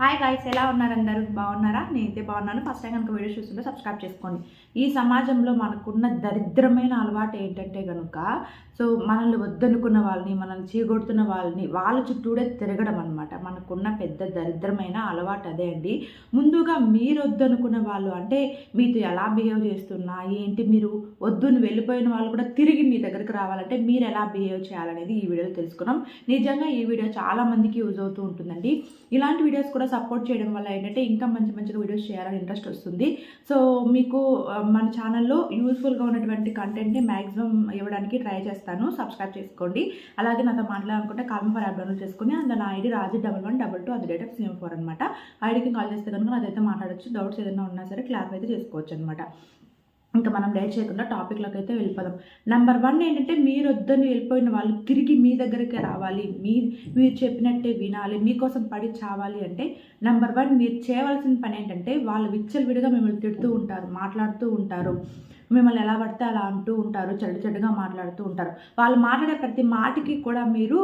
Hi guys ఎలా ఉన్నారు అందరూ? బాగున్నారా? నేనైతే బాగున్నాను. ఫస్ట్ టైం కనుక వీడియో చూస్తుంటే సబ్స్క్రైబ్ చేసుకోండి. ఈ సమాజంలో మనకున్న దరిద్రమైన అలవాటు ఏంటంటే కనుక సో మనల్ని వద్దనుకున్న వాళ్ళని మనల్ని చీగొడుతున్న వాళ్ళని వాళ్ళ చుట్టూడే తిరగడం అనమాట మనకున్న పెద్ద దరిద్రమైన అలవాటు అదే అండి. ముందుగా మీరు వద్దనుకున్న వాళ్ళు అంటే మీతో ఎలా బిహేవ్ చేస్తున్నా ఏంటి మీరు వద్దుని వెళ్ళిపోయిన వాళ్ళు కూడా తిరిగి మీ దగ్గరికి రావాలంటే మీరు ఎలా బిహేవ్ చేయాలనేది ఈ వీడియోలో తెలుసుకున్నాం. నిజంగా ఈ వీడియో చాలామందికి యూజ్ అవుతూ ఉంటుందండి. ఇలాంటి వీడియోస్ కూడా సపోర్ట్ చేయడం వల్ల ఏంటంటే ఇంకా మంచి మంచిగా వీడియోస్ చేయాలని ఇంట్రెస్ట్ వస్తుంది. సో మీకు మన ఛానల్లో యూస్ఫుల్గా ఉన్నటువంటి కంటెంట్ని మ్యాక్సిమం ఇవ్వడానికి ట్రై చేస్తాను. సబ్స్క్రైబ్ చేసుకోండి. అలాగే నాతో మాట్లాడాలనుకుంటే కాల్మ ఫర్ యాప్ డౌన్లోడ్ చేసుకుని అందులో నా ID Raju double one double two అది డేట్ ఆఫ్ సిఎం ఫోర్ అనమాట ఐడికి కాల్ చేస్తే కనుక నాదైతే మాట్లాడచ్చు. డౌట్స్ ఏదైనా ఉన్నా సరే క్లారిఫై అయితే చేసుకోవచ్చు అనమాట ఇంకా మనం లేట్ చేయకుండా టాపిక్లోకి అయితే వెళ్ళిపోదాం. నెంబర్ వన్ ఏంటంటే మీరు వద్దని వెళ్ళిపోయిన వాళ్ళు తిరిగి మీ దగ్గరికి రావాలి. మీ మీరు చెప్పినట్టే వినాలి. మీకోసం పడి చావాలి అంటే నెంబర్ వన్ మీరు చేయవలసిన పని ఏంటంటే వాళ్ళు విచ్చలవిడిగా మిమ్మల్ని తిడుతూ ఉంటారు మాట్లాడుతూ ఉంటారు. మిమ్మల్ని ఎలా పడితే అలా అంటూ ఉంటారు చెడు చెడుగా మాట్లాడుతూ ఉంటారు. వాళ్ళు మాట్లాడే ప్రతి మాటకి కూడా మీరు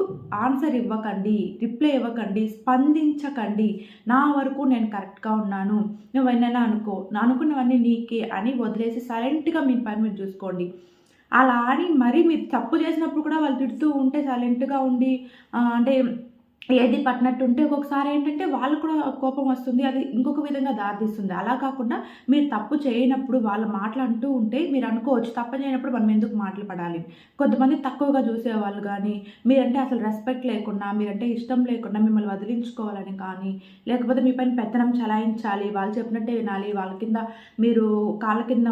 ఆన్సర్ ఇవ్వకండి రిప్లై ఇవ్వకండి స్పందించకండి. నా వరకు నేను కరెక్ట్గా ఉన్నాను. నువ్వు ఎన్నైనా అనుకో నా అనుకున్నవన్నీ నీకే అని వదిలేసి సైలెంట్గా మీ పని మీరు చూసుకోండి. అలా అని మరి మీరు తప్పు చేసినప్పుడు కూడా వాళ్ళు తిడుతూ ఉంటే సైలెంట్గా ఉండి అంటే ఏది పట్టినట్టు ఉంటే ఒక్కొక్కసారి ఏంటంటే వాళ్ళు కూడా కోపం వస్తుంది అది ఇంకొక విధంగా దారితీస్తుంది. అలా కాకుండా మీరు తప్పు చేయనప్పుడు వాళ్ళు మాట్లాడుతూ ఉంటే మీరు అనుకోవచ్చు తప్పు చేయనప్పుడు మనం ఎందుకు మాటలు పడాలి కొంతమంది తక్కువగా చూసేవాళ్ళు కానీ మీరంటే అసలు రెస్పెక్ట్ లేకుండా మీరంటే ఇష్టం లేకుండా మిమ్మల్ని వదిలించుకోవాలని కానీ లేకపోతే మీ పైన పెత్తనం చలాయించాలి వాళ్ళు చెప్పినట్టే వినాలి వాళ్ళ కింద మీరు కాళ్ళ కింద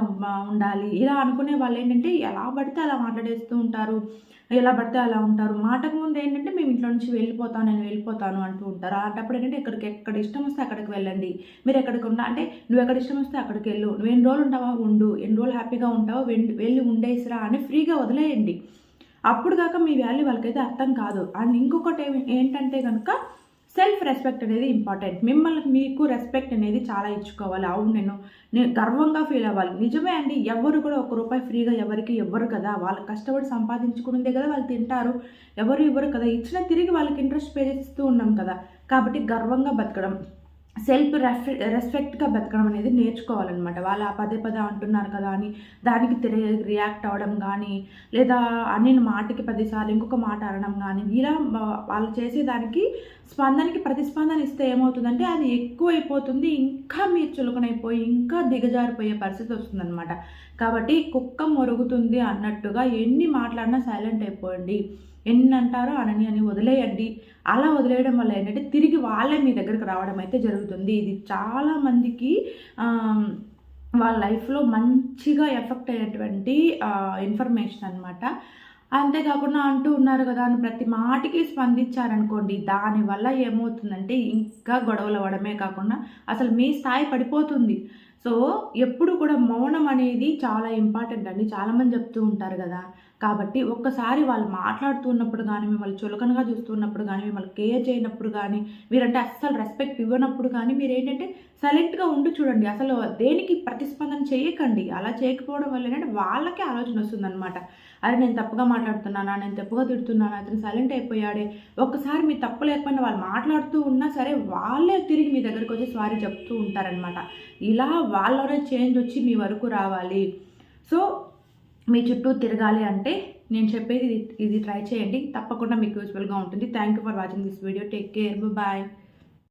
ఉండాలి ఇలా అనుకునే వాళ్ళు ఏంటంటే ఎలా పడితే అలా మాట్లాడేస్తూ ఉంటారు. ఎలా పడితే అలా ఉంటారు. మాటకు ముందు ఏంటంటే మేము ఇంట్లో నుంచి వెళ్ళిపోతాను నేను వెళ్ళిపోతాను అంటూ ఉంటారు. అలాంటప్పుడు ఏంటంటే ఎక్కడికి ఎక్కడ ఇష్టం వస్తే అక్కడికి వెళ్ళండి. మీరు ఎక్కడికి ఉన్నా అంటే నువ్వు ఎక్కడ ఇష్టం వస్తే అక్కడికి వెళ్ళు. నువ్వు ఎన్ని రోజులు ఉంటావా? ఉండు. ఎన్ని రోజులు హ్యాపీగా ఉంటావో వెళ్ళి ఉండేసిరా అని ఫ్రీగా వదిలేయండి. అప్పుడు కాక మీ వాల్యూ వాళ్ళకైతే అర్థం కాదు. అండ్ ఇంకొకటి ఏంటంటే కనుక సెల్ఫ్ రెస్పెక్ట్ అనేది ఇంపార్టెంట్ మిమ్మల్ని మీకు రెస్పెక్ట్ అనేది చాలా ఇచ్చుకోవాలి. అవును నేను నేను గర్వంగా ఫీల్ అవ్వాలి. నిజమే అండి ఎవరు కూడా ఒక రూపాయి ఫ్రీగా ఎవరికి ఇవ్వరు కదా. వాళ్ళు కష్టపడి సంపాదించుకునేదే కదా వాళ్ళు తింటారు. ఎవరు ఇవ్వరు కదా. ఇచ్చిన తిరిగి వాళ్ళకి ఇంట్రెస్ట్ పే చేస్తూ ఉన్నాం కదా. కాబట్టి గర్వంగా బతకడం. సెల్ఫ్ రెస్పె రెస్పెక్ట్గా బతకడం అనేది నేర్చుకోవాలన్నమాట. వాళ్ళు ఆ పదే పదే అంటున్నారు కదా అని దానికి తిరిగి రియాక్ట్ అవ్వడం కానీ లేదా అన్ని మాటకి పదిసార్లు ఇంకొక మాట అనడం కానీ ఇలా వాళ్ళు చేసేదానికి స్పందనకి ప్రతిస్పందన ఇస్తే ఏమవుతుందంటే అది ఎక్కువ అయిపోతుంది ఇంకా మీరు చులకనైపోయి ఇంకా దిగజారిపోయే పరిస్థితి వస్తుందన్నమాట. కాబట్టి కుక్క మొరుగుతుంది అన్నట్టుగా ఎన్ని మాట్లాడినా సైలెంట్ అయిపోండి. ఎన్ని అంటారో అనని అని వదిలేయండి. అలా వదిలేయడం వల్ల ఏంటంటే తిరిగి వాళ్ళే మీ దగ్గరికి రావడం అయితే జరుగుతుంది. ఇది చాలామందికి వాళ్ళ లైఫ్లో మంచిగా ఎఫెక్ట్ అయ్యేటువంటి ఇన్ఫర్మేషన్ అనమాట అంతేకాకుండా అంటూ ఉన్నారు కదా అని ప్రతి మాటికి స్పందించారనుకోండి దానివల్ల ఏమవుతుందంటే ఇంకా గొడవలు అవ్వడమే కాకుండా అసలు మీ స్థాయి పడిపోతుంది. సో ఎప్పుడు కూడా మౌనం అనేది చాలా ఇంపార్టెంట్ అండి. చాలామంది చెప్తూ ఉంటారు కదా కాబట్టి ఒక్కసారి వాళ్ళు మాట్లాడుతున్నప్పుడు కానీ మిమ్మల్ని చులకనగా చూస్తున్నప్పుడు కానీ మిమ్మల్ని కేర్ చేయనప్పుడు కానీ మీరంటే అస్సలు రెస్పెక్ట్ ఇవ్వనప్పుడు కానీ మీరు ఏంటంటే సైలెంట్గా ఉండి చూడండి. అసలు దేనికి ప్రతిస్పందన చేయకండి. అలా చేయకపోవడం వల్ల ఏంటంటే వాళ్ళకే ఆలోచన వస్తుందన్నమాట. అరే నేను తప్పుగా మాట్లాడుతున్నానా? నేను తప్పుగా తిడుతున్నానా? అతను సైలెంట్ అయిపోయాడే. ఒక్కసారి మీ తప్పు లేకపోయినా వాళ్ళు మాట్లాడుతూ ఉన్నా సరే వాళ్ళే తిరిగి మీ దగ్గరికి వచ్చి సారీ చెప్తూ ఉంటారనమాట ఇలా వాళ్ళలోనే చేంజ్ వచ్చి మీ వరకు రావాలి. సో మీ చుట్టూ తిరగాలి అంటే నేను చెప్పేది ఇది ట్రై చేయండి. తప్పకుండా మీకు యూజ్ఫుల్గా ఉంటుంది. Thank you for watching this video take care bye